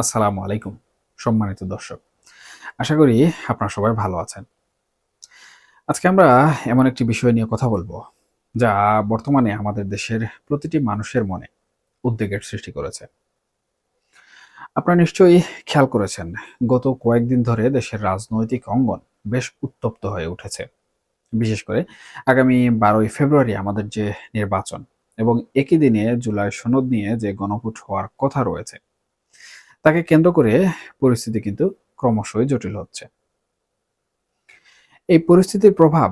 আসসালামু আলাইকুম, সম্মানিত দর্শক। আশা করি আপনারা সবাই ভালো আছেন। আজকে আমরা এমন একটি বিষয় নিয়ে কথা বলব, যা বর্তমানে আমাদের দেশের প্রতিটি মানুষের মনে উদ্বেগের সৃষ্টি করেছে। আপনারা নিশ্চয়ই খেয়াল করেছেন, গত কয়েকদিন ধরে দেশের রাজনৈতিক অঙ্গন বেশ উত্তপ্ত হয়ে উঠেছে। বিশেষ করে আগামী বারোই ফেব্রুয়ারি আমাদের যে নির্বাচন এবং একই দিনে জুলাই সনদ নিয়ে যে গণভোট হওয়ার কথা রয়েছে তাকে কেন্দ্র করে পরিস্থিতি কিন্তু ক্রমশই জটিল হচ্ছে। এই পরিস্থিতির প্রভাব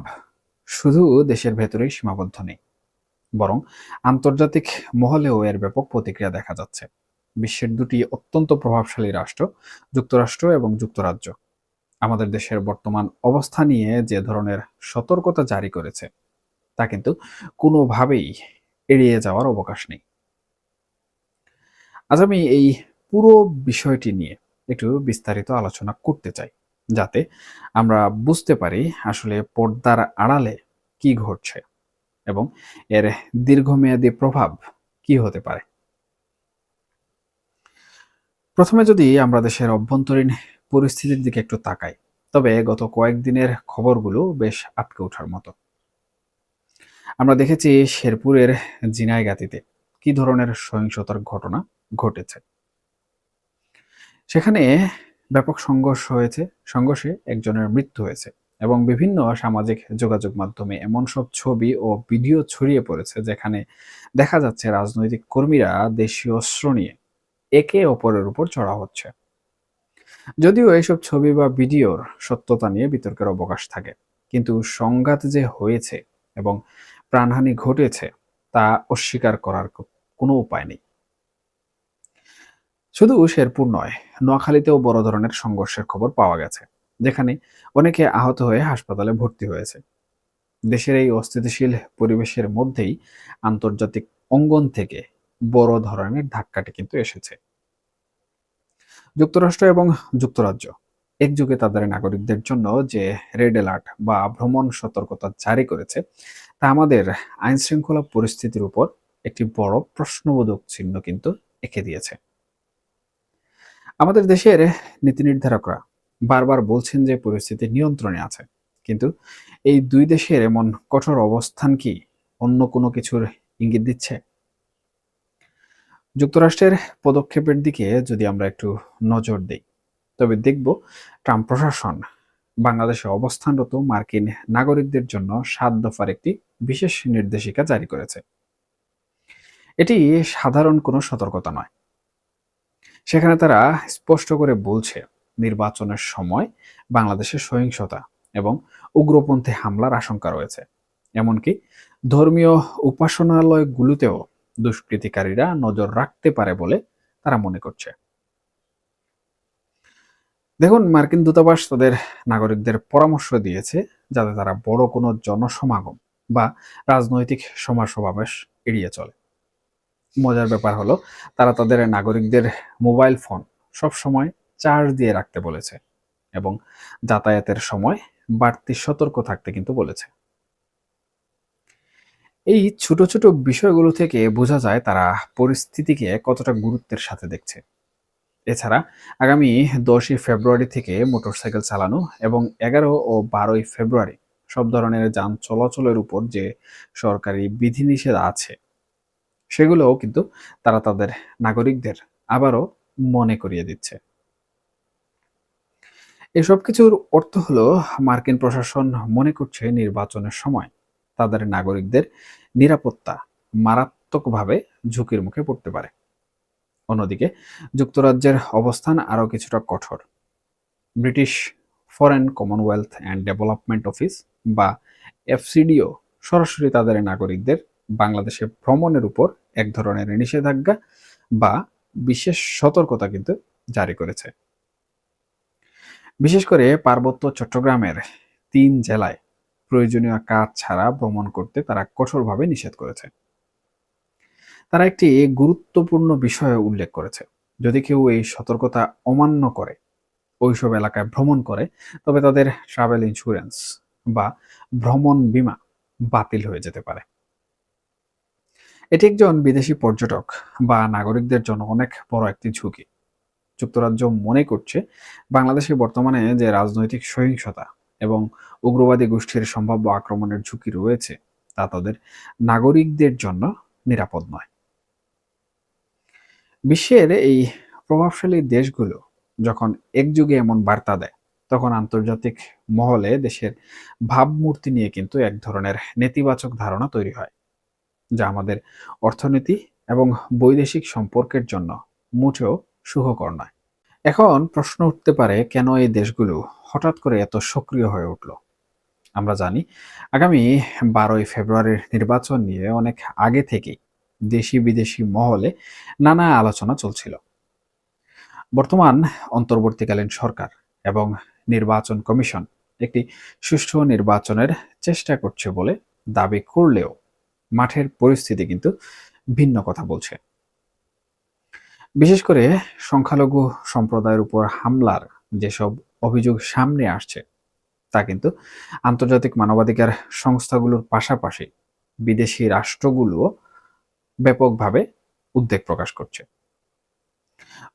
শুধু দেশের ভেতরেই সীমাবদ্ধ নেই, বরং আন্তর্জাতিক মহলেও এর ব্যাপক প্রতিক্রিয়া দেখা যাচ্ছে। বিশ্বের দুটি অত্যন্ত প্রভাবশালী রাষ্ট্র, যুক্তরাষ্ট্র এবং যুক্তরাজ্য। আমাদের দেশের বর্তমান অবস্থা নিয়ে যে ধরনের সতর্কতা জারি করেছে, তা কিন্তু কোনোভাবেই এড়িয়ে যাওয়ার অবকাশ নেই। আজ আমি এই পুরো বিষয়টি নিয়ে একটু বিস্তারিত আলোচনা করতে চাই, যাতে আমরা বুঝতে পারি আসলে পর্দার আড়ালে কি ঘটছে এবং এর দীর্ঘমেয়াদী প্রভাব কি হতে পারে। প্রথমে যদি আমরা দেশের অভ্যন্তরীণ পরিস্থিতির দিকে একটু তাকাই, তবে গত কয়েকদিনের খবরগুলো বেশ আটকে ওঠার মতো। আমরা দেখেছি শেরপুরের জিনাইগাতিতে কি ধরনের সহিংসতার ঘটনা ঘটেছে। সেখানে ব্যাপক সংঘর্ষ হয়েছে। সংঘর্ষে একজনের মৃত্যু হয়েছে এবং বিভিন্ন সামাজিক যোগাযোগ মাধ্যমে এমন সব ছবি ও ভিডিও ছড়িয়ে পড়েছে যেখানে দেখা যাচ্ছে রাজনৈতিক কর্মীরা দেশীয় অস্ত্র নিয়ে একে অপরের উপর চড়া হচ্ছে। যদিও এইসব ছবি বা ভিডিওর সত্যতা নিয়ে বিতর্কের অবকাশ থাকে, কিন্তু সংঘাত যে হয়েছে এবং প্রাণহানি ঘটেছে তা অস্বীকার করার কোনো উপায় নেই। শুধু শেরপুর নয়, নোয়াখালীতেও বড় ধরনের সংঘর্ষের খবর পাওয়া গেছে, যেখানে অনেকে আহত হয়ে হাসপাতালে ভর্তি হয়েছে। দেশের এই অস্থিতিশীল পরিবেশের মধ্যেই আন্তর্জাতিক অঙ্গন থেকে বড় ধরনের ধাক্কাটি কিন্তু এসেছে। যুক্তরাষ্ট্র এবং যুক্তরাজ্য একযুগে তাদের নাগরিকদের জন্য যে রেড অ্যালার্ট বা ভ্রমণ সতর্কতা জারি করেছে, তা আমাদের আইন শৃঙ্খলা পরিস্থিতির উপর একটি বড় প্রশ্নবোধক চিহ্ন কিন্তু এঁকে দিয়েছে। আমাদের দেশের নীতি নির্ধারকরা বারবার বলছেন যে পরিস্থিতি নিয়ন্ত্রণে আছে। কিন্তু এই দুই দেশের এমন কঠোর অবস্থান কি অন্য কোনো কিছুর ইঙ্গিত দিচ্ছে? যুক্তরাষ্ট্রের পদক্ষেপের দিকে যদি আমরা একটু নজর দিই, তবে দেখব ট্রাম্প প্রশাসন বাংলাদেশে অবস্থানরত মার্কিন নাগরিকদের জন্য সাত দফার একটি বিশেষ নির্দেশিকা জারি করেছে। এটি সাধারণ কোনো সতর্কতা নয়। সেখানে তারা স্পষ্ট করে বলছে, নির্বাচনের সময় বাংলাদেশে সহিংসতা এবং উগ্রপন্থী হামলার আশঙ্কা রয়েছে। এমনকি ধর্মীয় উপাসনালয়গুলোতেও দুষ্কৃতিকারীরা নজর রাখতে পারে বলে তারা মনে করছে। দেখুন, মার্কিন দূতাবাস তাদের নাগরিকদের পরামর্শ দিয়েছে যাতে তারা বড় কোনো জনসমাগম বা রাজনৈতিক সমাজ সমাবেশ এড়িয়ে চলে। মজার ব্যাপার হলো, তারা তাদের নাগরিকদের মোবাইল ফোন সব সময় চার্জ দিয়ে রাখতে বলেছে এবং যাতায়াতের সময় বাড়তি সতর্ক থাকতে কিন্তু বলেছে। এই ছোট ছোট বিষয়গুলো থেকে বোঝা যায় তারা পরিস্থিতিকে কতটা গুরুত্বের সাথে দেখছে। এছাড়া আগামী দশই ফেব্রুয়ারি থেকে মোটরসাইকেল চালানো এবং এগারো ও বারোই ফেব্রুয়ারি সব ধরনের যান চলাচলের উপর যে সরকারি বিধিনিষেধ আছে সেগুলোও কিন্তু তারা তাদের নাগরিকদের আবারও মনে করিয়ে দিচ্ছে। এসব কিছুর অর্থ হলো, মার্কিন প্রশাসন মনে করছে নির্বাচনের সময় তাদের নাগরিকদের নিরাপত্তা মারাত্মকভাবে ঝুঁকির মুখে পড়তে পারে। অন্যদিকে, যুক্তরাজ্যের অবস্থান আরও কিছুটা কঠোর। British Foreign Commonwealth and Development Office বা এফসিডিও সরাসরি তাদের নাগরিকদের বাংলাদেশে ভ্রমণের উপর এক ধরনের নিষেধাজ্ঞা বা বিশেষ সতর্কতা কিন্তু জারি করেছে। বিশেষ করে পার্বত্য চট্টগ্রামের তিন জেলায় প্রয়োজনীয় কাজ ছাড়া ভ্রমণ করতে তারা কঠোরভাবে নিষেধ করেছে। তারা একটি গুরুত্বপূর্ণ বিষয় উল্লেখ করেছে। যদি কেউ এই সতর্কতা অমান্য করে, ওইসব এলাকায় ভ্রমণ করে, তবে তাদের ট্রাভেল ইন্স্যুরেন্স বা ভ্রমণ বিমা বাতিল হয়ে যেতে পারে। এটি একজন বিদেশি পর্যটক বা নাগরিকদের জন্য অনেক বড় একটি ঝুঁকি। যুক্তরাজ্য মনে করছে বাংলাদেশে বর্তমানে যে রাজনৈতিক সহিংসতা এবং উগ্রবাদী গোষ্ঠীর সম্ভাব্য আক্রমণের ঝুঁকি রয়েছে, তা তাদের নাগরিকদের জন্য নিরাপদ নয়। বিশ্বের এই প্রভাবশালী দেশগুলো যখন একযুগে এমন বার্তা দেয়, তখন আন্তর্জাতিক মহলে দেশের ভাবমূর্তি নিয়ে কিন্তু এক ধরনের নেতিবাচক ধারণা তৈরি হয়। যা আমাদের অর্থনীতি এবং বৈদেশিক সম্পর্কের জন্য মোটেও সুখকর নয়। এখন প্রশ্ন উঠতে পারে, কেন এই দেশগুলো হঠাৎ করে এত সক্রিয় হয়ে উঠল? আমরা জানি, আগামী বারোই ফেব্রুয়ারির নির্বাচন নিয়ে অনেক আগে থেকেই দেশি বিদেশি মহলে নানা আলোচনা চলছিল। বর্তমান অন্তর্বর্তীকালীন সরকার এবং নির্বাচন কমিশন একটি সুষ্ঠু নির্বাচনের চেষ্টা করছে বলে দাবি করলেও মাঠের পরিস্থিতি কিন্তু ভিন্ন কথা বলছে। বিশেষ করে সংখ্যালঘু সম্প্রদায়ের উপর হামলার যেসব অভিযোগ সামনে আসছে, তা কিন্তু আন্তর্জাতিক মানবাধিকার সংস্থাগুলোর পাশাপাশি বিদেশি রাষ্ট্রগুলো ব্যাপকভাবে উদ্বেগ প্রকাশ করছে।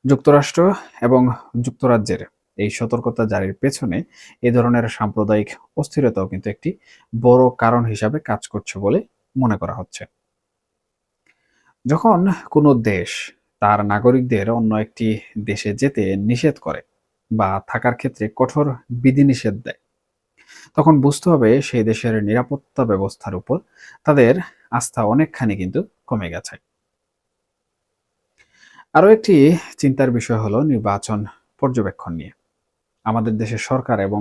যুক্তরাষ্ট্র এবং যুক্তরাজ্যের এই সতর্কতা জারির পেছনে এ ধরনের সাম্প্রদায়িক অস্থিরতাও কিন্তু একটি বড় কারণ হিসাবে কাজ করছে বলে মনে করা হচ্ছে। যখন কোনো দেশ তার নাগরিকদের অন্য একটি দেশে যেতে নিষেধ করে বা থাকার ক্ষেত্রে কঠোর বিধিনিষেধ দেয়, তখন বুঝতে হবে সেই দেশের নিরাপত্তা ব্যবস্থার উপর তাদের আস্থা অনেকখানি কিন্তু কমে গেছে। আরও একটি চিন্তার বিষয় হলো নির্বাচন পর্যবেক্ষণ নিয়ে। আমাদের দেশের সরকার এবং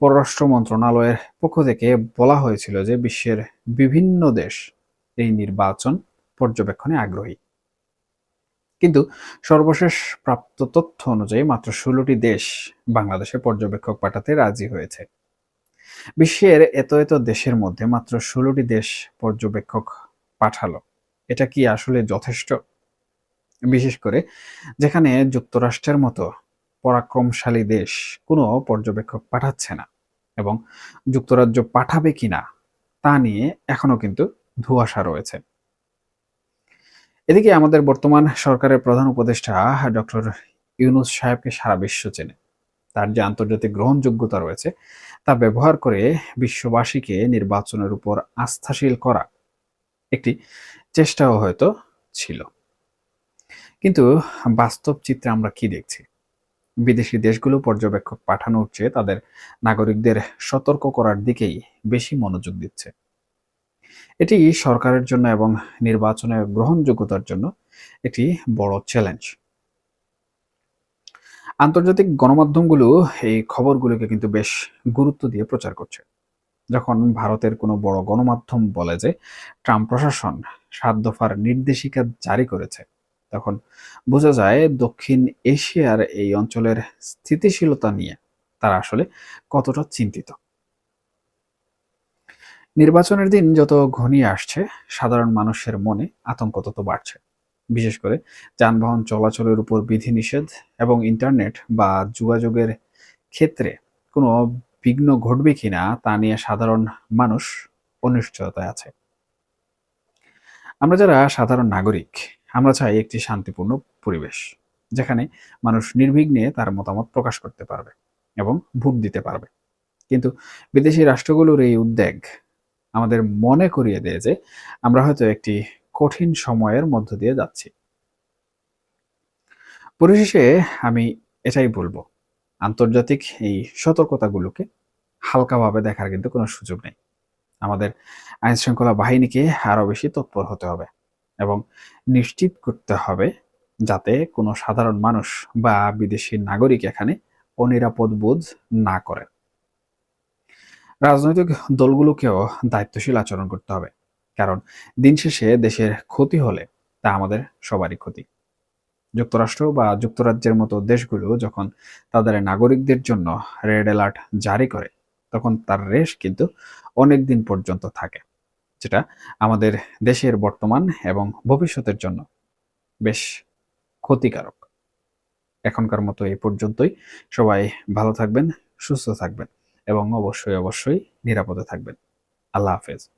পররাষ্ট্র মন্ত্রণালয়ের পক্ষ থেকে বলা হয়েছিল যে বিশ্বের বিভিন্ন দেশ এই নির্বাচন পর্যবেক্ষণে আগ্রহী। কিন্তু সর্বশেষ প্রাপ্ত তথ্য অনুযায়ী মাত্র ষোলোটি দেশ বাংলাদেশে পর্যবেক্ষক পাঠাতে রাজি হয়েছে। বিশ্বের এত এত দেশের মধ্যে মাত্র ষোলোটি দেশ পর্যবেক্ষক পাঠালো। এটা কি আসলে যথেষ্ট? বিশেষ করে যেখানে যুক্তরাষ্ট্রের মতো পরাক্রমশালী দেশ কোনো পর্যবেক্ষক পাঠাচ্ছে না এবং যুক্তরাজ্য পাঠাবে কিনা তা নিয়ে এখনও কিন্তু ধোঁয়াশা রয়েছে। এদিকে আমাদের বর্তমান সরকারের প্রধান উপদেষ্টা ডক্টর ইউনুস সাহেবকে সারা বিশ্ব চেনে। তার যে আন্তর্জাতিক গ্রহণযোগ্যতা রয়েছে তা ব্যবহার করে বিশ্ববাসীকে নির্বাচনের উপর আস্থাশীল করা একটি চেষ্টাও হয়তো ছিল। কিন্তু বাস্তব চিত্রে আমরা কি দেখছি? বিদেশি দেশগুলো পর্যবেক্ষক পাঠানোর চেয়ে তাদের নাগরিকদের সতর্ক করার দিকেই বেশি মনোযোগ দিচ্ছে। এটি সরকারের জন্য এবং নির্বাচনের গ্রহণযোগ্যতার জন্য একটি বড় চ্যালেঞ্জ আন্তর্জাতিক গণমাধ্যমগুলো এই খবরগুলোকে কিন্তু বেশ গুরুত্ব দিয়ে প্রচার করছে। যখন ভারতের কোনো বড় গণমাধ্যম বলে যে, ট্রাম্প প্রশাসন সাত দফার নির্দেশিকা জারি করেছে তখন বোঝা যায় দক্ষিণ এশিয়ার এই অঞ্চলের স্থিতিশীলতা নিয়ে তারা আসলে কতটা চিন্তিত। নির্বাচনের দিন যত ঘনিয়ে আসছে, সাধারণ মানুষের মনে আতঙ্ক তত বাড়ছে। বিশেষ করে যানবাহন চলাচলের উপর বিধিনিষেধ এবং ইন্টারনেট বা যোগাযোগের ক্ষেত্রে কোনো বিঘ্ন ঘটবে কিনা তা নিয়ে সাধারণ মানুষ অনিশ্চয়তায় আছে। আমরা যারা সাধারণ নাগরিক আমরা চাই একটি শান্তিপূর্ণ পরিবেশ, যেখানে মানুষ নির্বিঘ্নে তার মতামত প্রকাশ করতে পারবে এবং ভোট দিতে পারবে। কিন্তু বিদেশি রাষ্ট্রগুলোর এই উদ্বেগ আমাদের মনে করিয়ে দেয় যে আমরা হয়তো একটি কঠিন সময়ের মধ্য দিয়ে যাচ্ছি। পরিশেষে আমি এটাই বলব, আন্তর্জাতিক এই সতর্কতাগুলোকে হালকাভাবে দেখার কিন্তু কোনো সুযোগ নেই। আমাদের আইন শৃঙ্খলা বাহিনীকে আরও বেশি তৎপর হতে হবে। এবং নিশ্চিত করতে হবে যাতে কোনো সাধারণ মানুষ বা বিদেশি নাগরিক এখানে অনিরাপদ বোধ না করে। রাজনৈতিক দলগুলোকেও দায়িত্বশীল আচরণ করতে হবে, কারণ দিন শেষে দেশের ক্ষতি হলে তা আমাদের সবারই ক্ষতি। যুক্তরাষ্ট্র বা যুক্তরাজ্যের মতো দেশগুলো যখন তাদের নাগরিকদের জন্য রেড অ্যালার্ট জারি করে, তখন তার রেশ কিন্তু অনেক দিন পর্যন্ত থাকে। যেটা আমাদের দেশের বর্তমান এবং ভবিষ্যতের জন্য বেশ ক্ষতিকারক। এখনকার মতো এই পর্যন্তই। সবাই ভালো থাকবেন, সুস্থ থাকবেন এবং অবশ্যই অবশ্যই নিরাপদে থাকবেন। আল্লাহ হাফেজ।